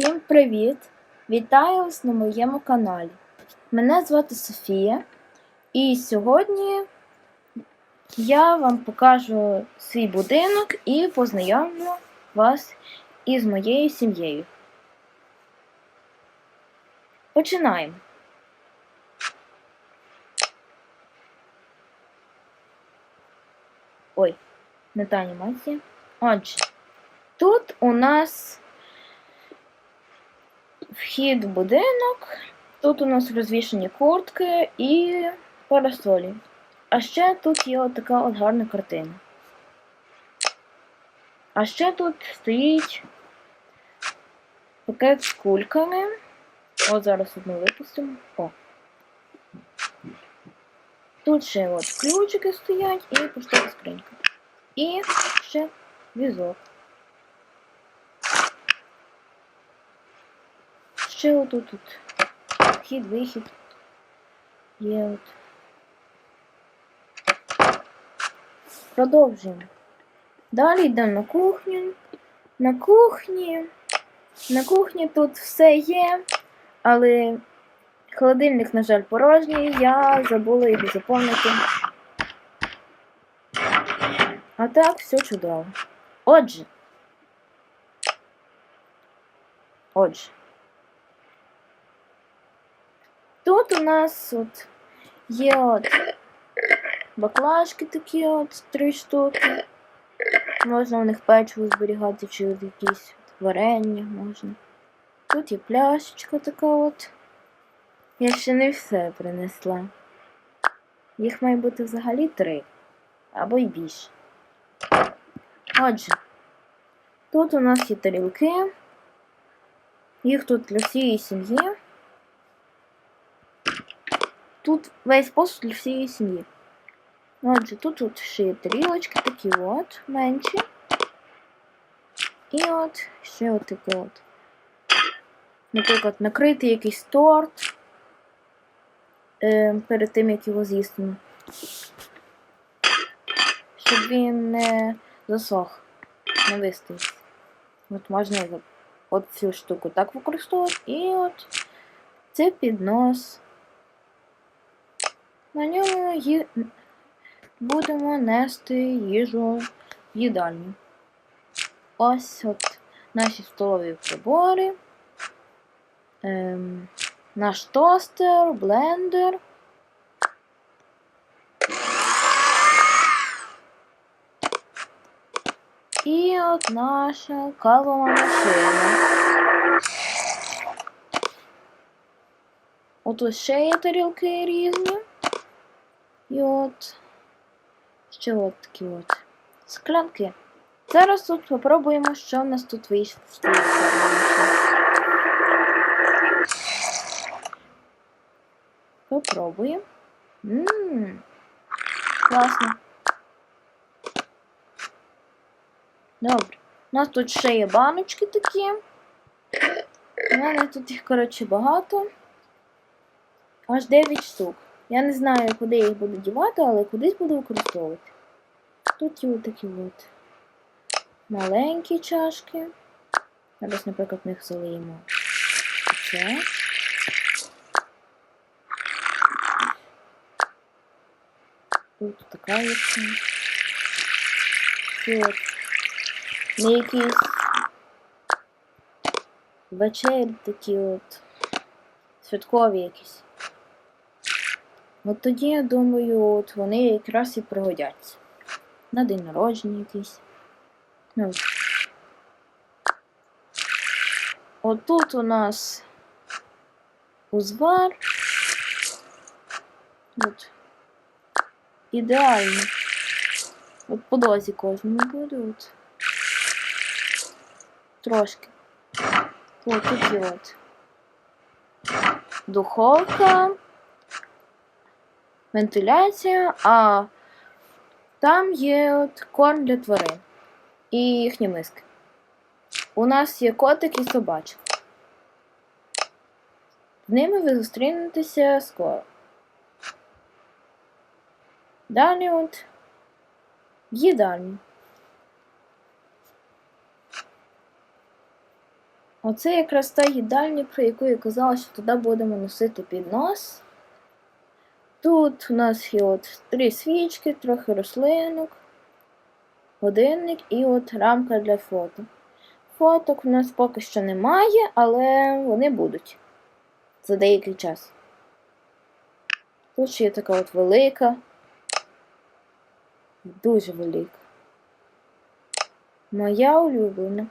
Всім привіт! Вітаю вас на моєму каналі. Мене звати Софія, і сьогодні я вам покажу свій будинок і познайомлю вас із моєю сім'єю. Починаємо. Ой, не та анімація. Отже, тут у нас вхід в будинок. Тут у нас розвішені куртки і парасолі. А ще тут є от така от гарна картина. А ще тут стоїть пакет з кульками. От зараз одну випустимо. О. Тут ще от ключики стоять і поштова скринька. І ще візок. Ще отут тут вхід, вихід. Є от. Продовжуємо. Далі йдемо на кухню. На кухні. На кухні тут все є, але холодильник, на жаль, порожній, я забула його заповнити. А так, все чудово. Отже. Отже. Тут у нас от є от баклажки такі от три штуки. Можна у них печиво зберігати чи якісь варення можна. Тут є пляшечка така от. Я ще не все принесла. Їх має бути взагалі три. Або й більше. Отже, тут у нас є тарілки. Їх тут для всієї сім'ї. Тут весь посуд всієї сім'ї. Отже, тут, тут ще є тарілочки такі от, менші. І от ще от таке от. Наприклад, накрити якийсь торт е, перед тим, як його з'їсти. Щоб він не засох, не виставився. От можна от цю штуку так використовувати. І от це піднос. На ньому ї... будемо нести їжу в їдальню. Ось от наші столові прибори. Ем, наш тостер, блендер. І от наша кавова машина. Отут ще є тарілки різні. І от ще от такі от склянки. Зараз тут попробуємо, що в нас тут вийшло. Попробуємо. Ммм, класно. Добре. У нас тут ще є баночки такі. У мене тут їх, коротше, багато. Аж 9 штук. Я не знаю, куди я їх буду дівати, але кудись буду використовувати. Тут є такі от маленькі чашки. Зараз, наприклад, в них залиємо це. Тут така є. от на якісь вечері такі от святкові якісь. От тоді, я думаю, от вони якраз і пригодяться. На день народження якийсь. Ну. от. Отут у нас узвар. От. Ідеально. От по дозі кожному буде. От. Трошки. О, тут є от. Духовка. Вентиляція, а там є от корм для тварин і їхні миски. У нас є котик і собачка. З ними ви зустрінетеся скоро. Далі от їдальня. Оце якраз та їдальня, про яку я казала, що туди будемо носити піднос. Тут у нас є от три свічки, трохи рослинок, годинник і от рамка для фото. Фоток у нас поки що немає, але вони будуть за деякий час. Тут ще є така от велика, дуже велика. Моя улюблена.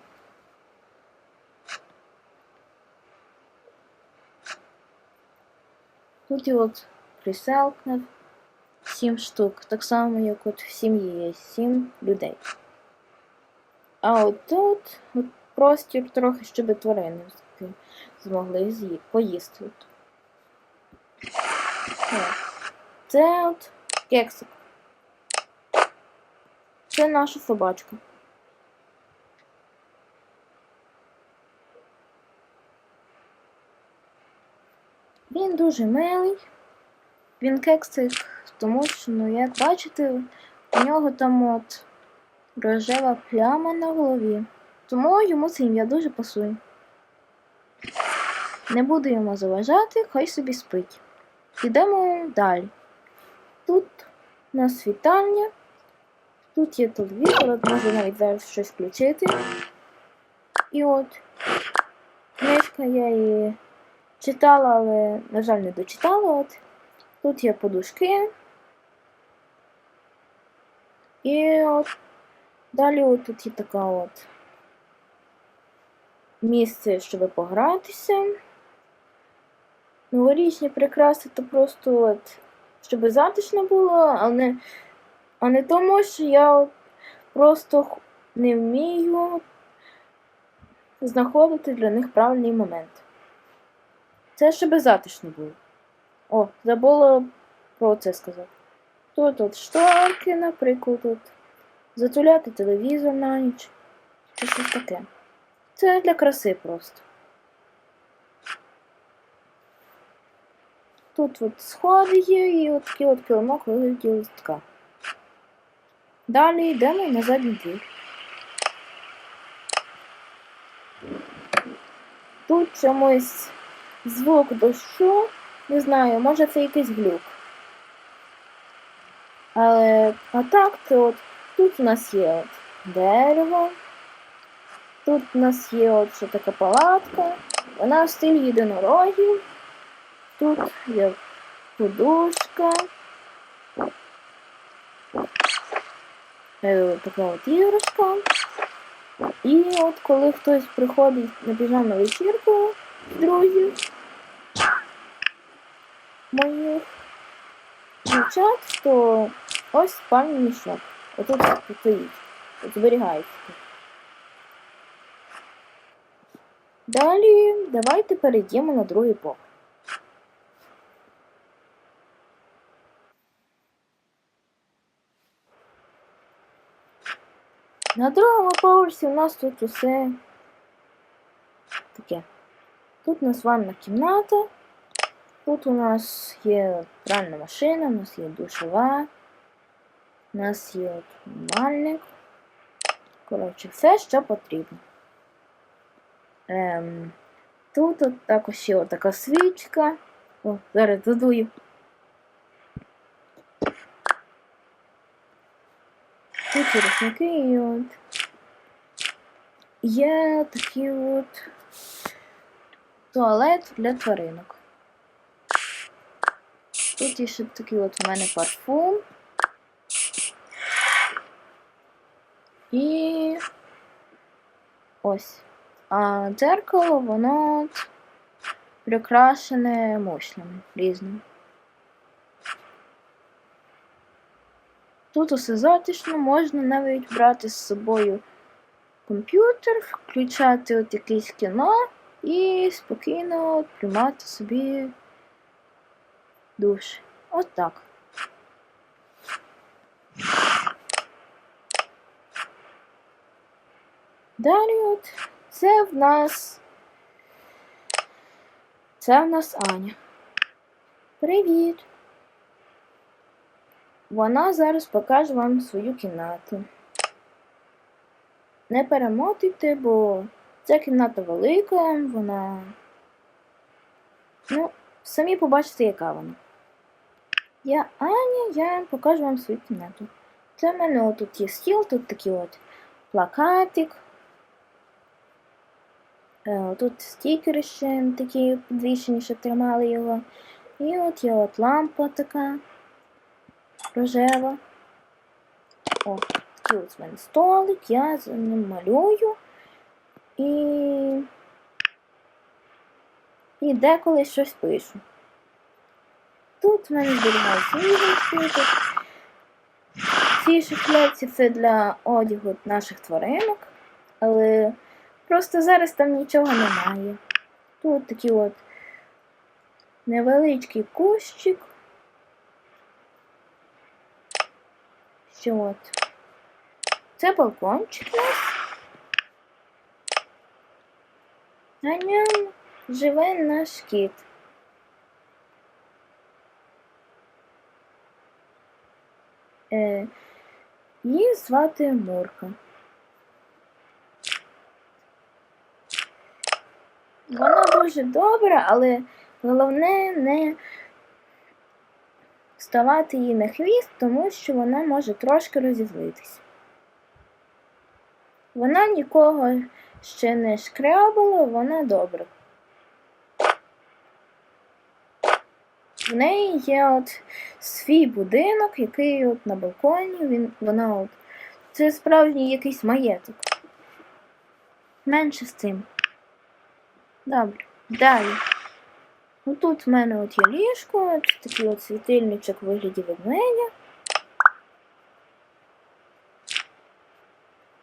Тут і от приселка сім штук, так само, як от в сім'ї є сім людей. А от тут от простір трохи, щоб тварини змогли поїсти. Це от кексик. Це наша собачка. Він дуже милий. Він кексик, тому що, ну, як бачите, у нього там от рожева пляма на голові. Тому йому це ім'я дуже пасує. Не буду йому заважати, хай собі спить. Підемо далі. Тут у нас вітальня. Тут є телевізор, от можу навіть зараз щось включити. І от книжка я її читала, але, на жаль, не дочитала. От. Тут є подушки. І от далі от тут є така от місце, щоб погратися. Новорічні прикраси то просто от, щоб затишно було, а не, а не тому, що я от просто не вмію знаходити для них правильний момент. Це щоб затишно було. О, забула про це сказати. Тут от шторки, наприклад, тут затуляти телевізор на ніч. Чи щось таке. Це для краси просто. Тут от сходи є і от такий от килимок вигляді листка. Далі йдемо на задній двір. Тут чомусь звук дощу. Не знаю, може це якийсь глюк. Але а так, то от тут у нас є от дерево. Тут у нас є от ще така палатка. Вона в стилі єдинорогів. Тут є подушка. Е, Така от іграшка. І от коли хтось приходить на піжамну вечірку з друзів моїх дівчат, то ось спальний мішок. Отут стоїть. Зберігається. Далі давайте перейдемо на другий поверх. На другому поверсі у нас тут усе таке. Тут у нас ванна кімната. Тут у нас є пральна машина, у нас є душова, у нас є от умивальник. Коротше, все, що потрібно. Ем, тут от також є така свічка. О, зараз додую. Тут є рушники і от. Є такий от туалет для тваринок. Тут є ще такий от у мене парфум. І ось. А дзеркало, воно прикрашене мушлями різними. Тут усе затишно, можна навіть брати з собою комп'ютер, включати от якесь кіно і спокійно приймати собі душ. От так. Далі от це в нас. Це в нас Аня. Привіт! Вона зараз покаже вам свою кімнату. Не перемотуйте, бо Ця кімната велика, вона. Ну, самі побачите, яка вона. Я Аня, я покажу вам свою кімнату. Це в мене отут є стіл, тут такий от плакатик. Е, Тут стікери ще такі підвішені, щоб тримали його. І от є от лампа така рожева. О, такий от в мене столик, я за ним малюю. І. І деколи щось пишу. Тут в мене іграшки, тут ці шухлядці це для одягу наших тваринок, але просто зараз там нічого немає. Тут такий от невеличкий кущик. Що от. Це балкончик у нас. На ньому живе наш кіт. Її звати Мурка. Вона дуже добра, але головне не ставати їй на хвіст, тому що вона може трошки розізлитися. Вона нікого ще не шкрябала, вона добра. В неї є от свій будинок, який от на балконі, він, вона от. Це справжній якийсь маєток. Менше з цим. Добре. Далі. Ну тут в мене от є ліжко, от такий от світильничок у вигляді ведмедя.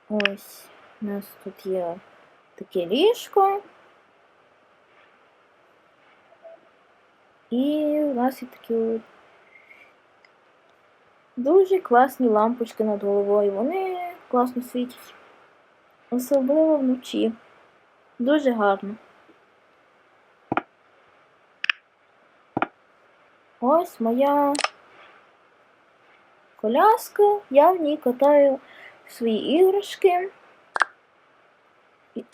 Ось у нас тут є таке ліжко. І у нас є такі от дуже класні лампочки над головою. Вони класно світять. Особливо вночі. Дуже гарно. Ось моя коляска. Я в ній катаю свої іграшки.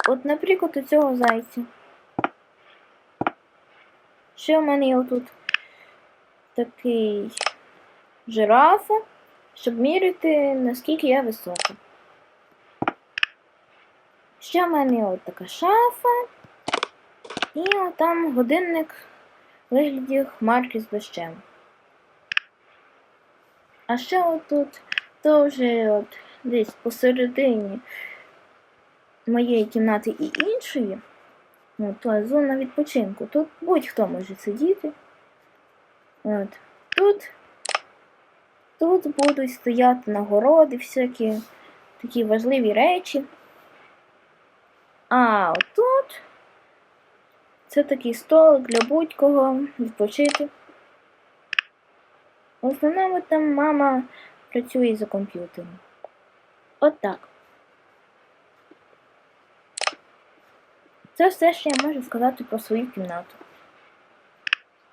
От, наприклад, у цього зайця. Ще в мене є отут такий жирафа, щоб міряти, наскільки я висока. Ще в мене є от така шафа. І там годинник вигляді хмарки з дощем. А ще отут теж от десь посередині моєї кімнати і іншої. Ну, то зона відпочинку. Тут будь-хто може сидіти. От. Тут, тут будуть стояти нагороди, всякі такі важливі речі. А отут це такий столик для будь-кого відпочити. В основному там мама працює за комп'ютером. От так. Це все, що я можу сказати про свою кімнату.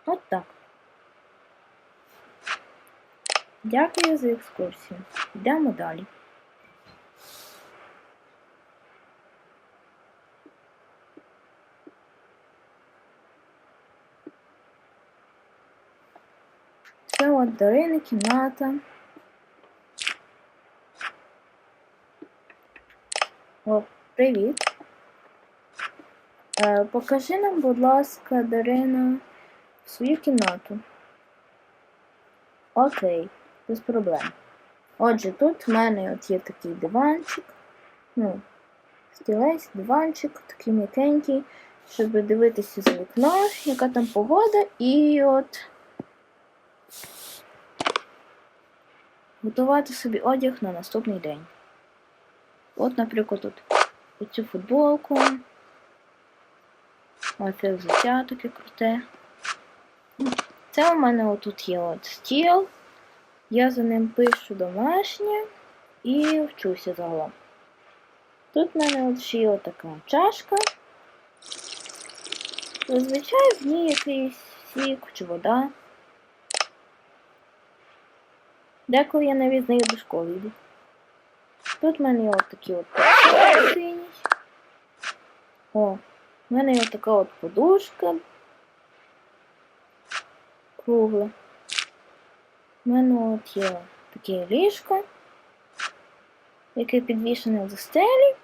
От так. Дякую за екскурсію. Йдемо далі. Це от Дарина кімната. О, привіт. Е, покажи нам, будь ласка, Дарина, свою кімнату. Окей, без проблем. Отже, тут в мене от є такий диванчик. Ну, стілець, диванчик, такий м'якенький, щоб дивитися за вікно, яка там погода, і от готувати собі одяг на наступний день. От, наприклад, тут оцю футболку. Оце взуття таке круте. Це у мене отут є от стіл. Я за ним пишу домашнє і вчуся загалом. Тут в мене от ще є така чашка. Зазвичай в ній якийсь сік чи вода. Деколи я навіть з нею до школи. Тут в мене є от такі от синій. О, в мене є така от подушка. Кругла. У мене от є таке ліжко, яке підвішене до стелі.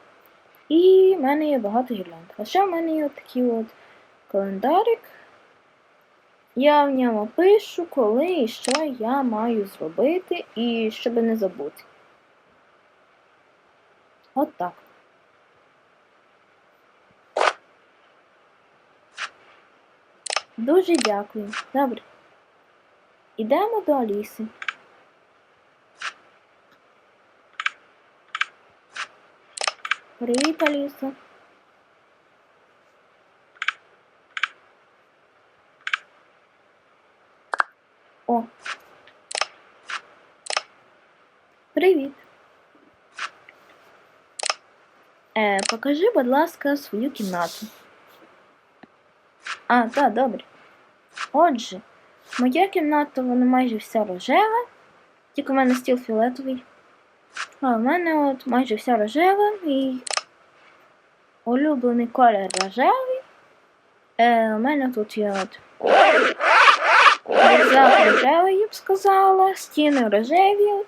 І в мене є багато гірлянд. А ще в мене є такий от календарик. Я в ньому пишу, коли і що я маю зробити, і щоб не забути. От так. Дуже дякую. Добре. Ідемо до Аліси. Привіт, Аліса. О. Привіт. Е, покажи, будь ласка, свою кімнату. А, так, добре. Отже, моя кімната, вона майже вся рожева, тільки в мене стіл фіолетовий. А в мене от майже вся рожева і улюблений колір рожевий. Е, у мене тут є от рюкзак рожевий, я б сказала, стіни рожеві. От.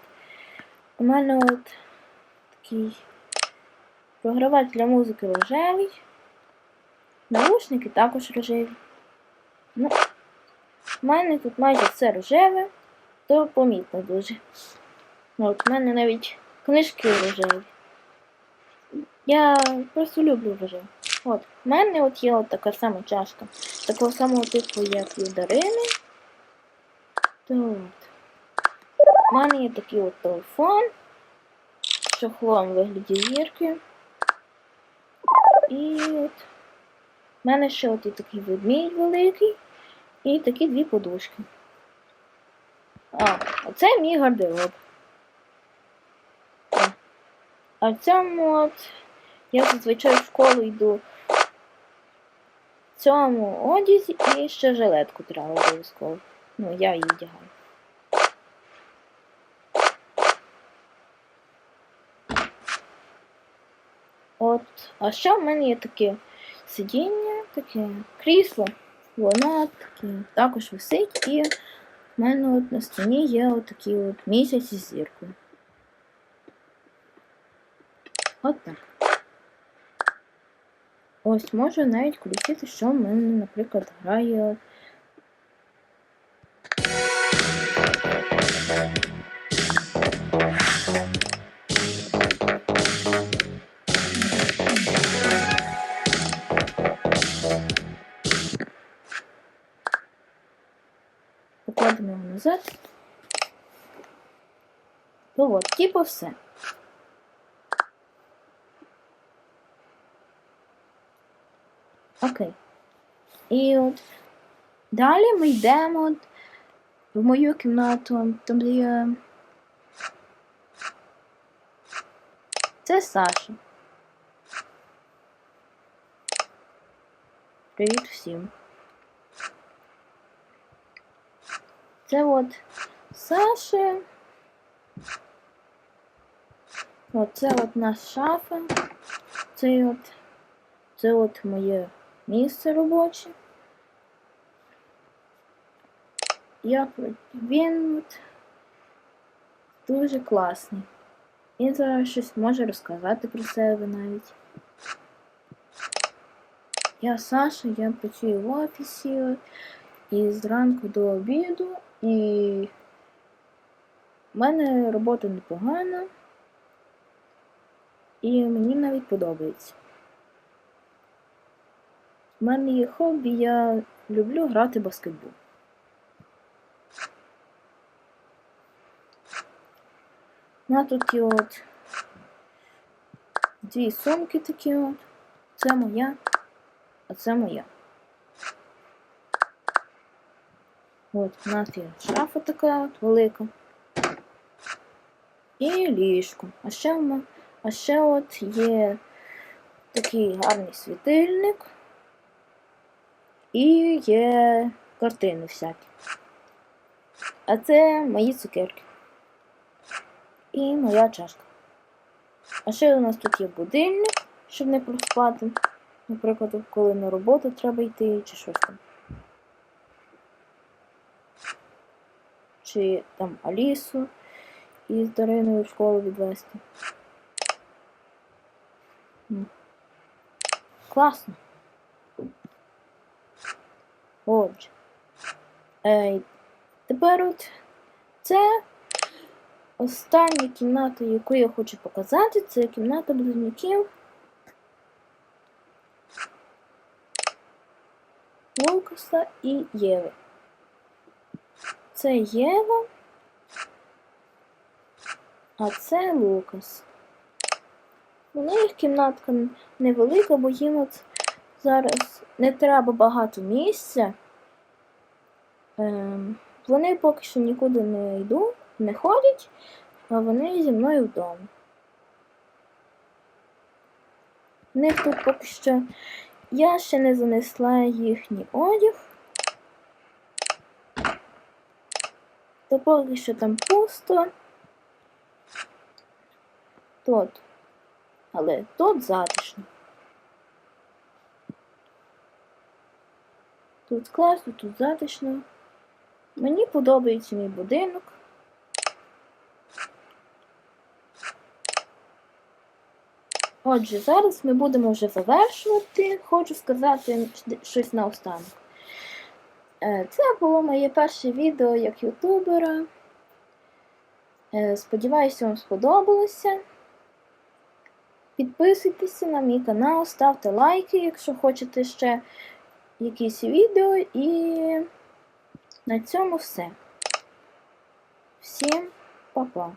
У мене от такий програвач для музики рожевий. Наушники також рожеві. Ну, в мене тут майже все рожеве, то помітно дуже. От, в мене навіть книжки рожеві. Я просто люблю рожеве. От, в мене от є от така сама чашка. Такого самого типу, як і Дарини. То от. У мене є такий от телефон. з Чохлом вигляді зірки. І от. У мене ще от і такий ведмідь великий. І такі дві подушки. А, оце мій гардероб. А в цьому от я зазвичай в школу йду в цьому одязі і ще жилетку треба обов'язково. Ну, я її вдягаю. От, а ще в мене є таке сидіння, таке крісло. Воно таке також висить і в мене от на стіні є отакий от місяць із зіркою. От так. Ось можу навіть включити, що в мене, наприклад, грає. Покладемо його назад. Ну от, типу все. Окей. І от далі ми йдемо в мою кімнату, там де є. Це Саша. Привіт всім. Це от Саша. Оце от наша шафа. Це от, це от моє місце робоче. Я, він от дуже класний. Він зараз щось може розказати про себе навіть. Я Саша, я працюю в офісі і зранку до обіду, і в мене робота непогана, і мені навіть подобається. У мене є хобі, я люблю грати в баскетбол. Мене тут є от дві сумки такі от. Це моя, а це моя. От, у нас є шафа така от велика. І ліжко. А ще, ме- а ще от є такий гарний світильник. І є картини всякі. А це мої цукерки. І моя чашка. А ще у нас тут є будильник, щоб не проспати. Наприклад, коли на роботу треба йти, чи щось там. Чи там Алісу із Дариною в школу відвести. Класно. Отже. Е, тепер от це остання кімната, яку я хочу показати, це кімната близнюків. Лукаса і Єви. Це Єва, а це Лукас. У них кімнатка невелика, бо їм от зараз не треба багато місця. Ем, вони поки що нікуди не йдуть, не ходять, а вони зі мною вдома. В них тут поки що я ще не занесла їхній одяг. То поки що там пусто. Тут. Але тут затишно. Тут класно, тут затишно. Мені подобається мій будинок. Отже, зараз ми будемо вже завершувати. Хочу сказати щось наостанок. Е, Це було моє перше відео як ютубера. Е, Сподіваюся, вам сподобалося. Підписуйтеся на мій канал, ставте лайки, якщо хочете ще якісь відео. І на цьому все. Всім па-па!